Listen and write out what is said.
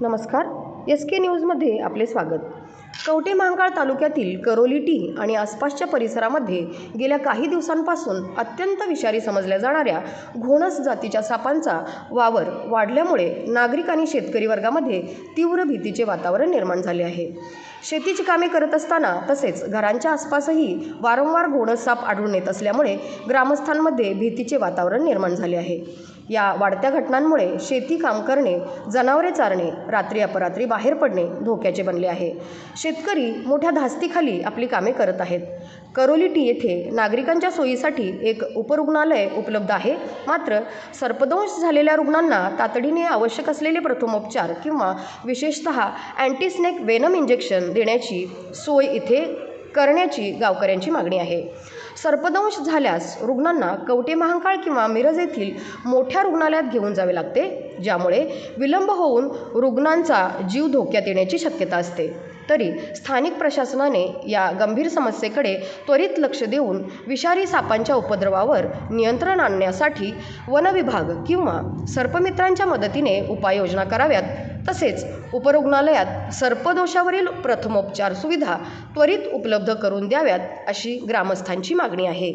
नमस्कार. एस के न्यूजमध्ये आपले स्वागत. कवठे महांकाळ तालुक्यातील करोली टी आणि आसपासच्या परिसरामध्ये गेल्या काही दिवसांपासून अत्यंत विषारी समजल्या जाणाऱ्या घोणस जातीच्या सापांचा वावर वाढल्यामुळे नागरिक आणि शेतकरी वर्गामध्ये तीव्र भीतीचे वातावरण निर्माण झाले आहे. शेतीची कामे करत असताना तसेच घरांच्या आसपासही वारंवार घोडसाप आढळून येत असल्यामुळे ग्रामस्थांमध्ये भीतीचे वातावरण निर्माण झाले आहे. या वाढत्या घटनांमुळे शेती काम करणे जनावरे चारणे रात्री अपरात्री बाहेर पडणे धोक्याचे बनले आहे. शेतकरी मोठ्या धास्तीखाली आपली कामे करत आहेत. करोली टी येथे नागरिकांच्या सोयीसाठी एक उपरुग्णालय उपलब्ध आहे. मात्र सर्पदंश झालेल्या रुग्णांना तातडीने आवश्यक असलेले प्रथमोपचार किंवा विशेषत अँटीस्नेक वेनम इंजेक्शन देण्याची सोय इथे करण्याची गावकऱ्यांची मागणी आहे. सर्पदंश झाल्यास रुग्णांना कवटे महांकाळ किंवा मिरज येथील मोठ्या रुग्णालयात घेऊन जावे लागते ज्यामुळे विलंब होऊन रुग्णांचा जीव धोक्यात येण्याची शक्यता असते. तरी स्थानिक प्रशासनाने या गंभीर समस्येकडे त्वरित लक्ष देऊन विषारी सापांच्या उपद्रवावर नियंत्रण आणण्यासाठी वनविभाग किंवा सर्पमित्रांच्या मदतीने उपाययोजना कराव्यात. तसेच उपरुग्णालयात सर्पदोषावरील प्रथमोपचार सुविधा त्वरित उपलब्ध करून द्याव्यात अशी ग्रामस्थांची मागणी आहे.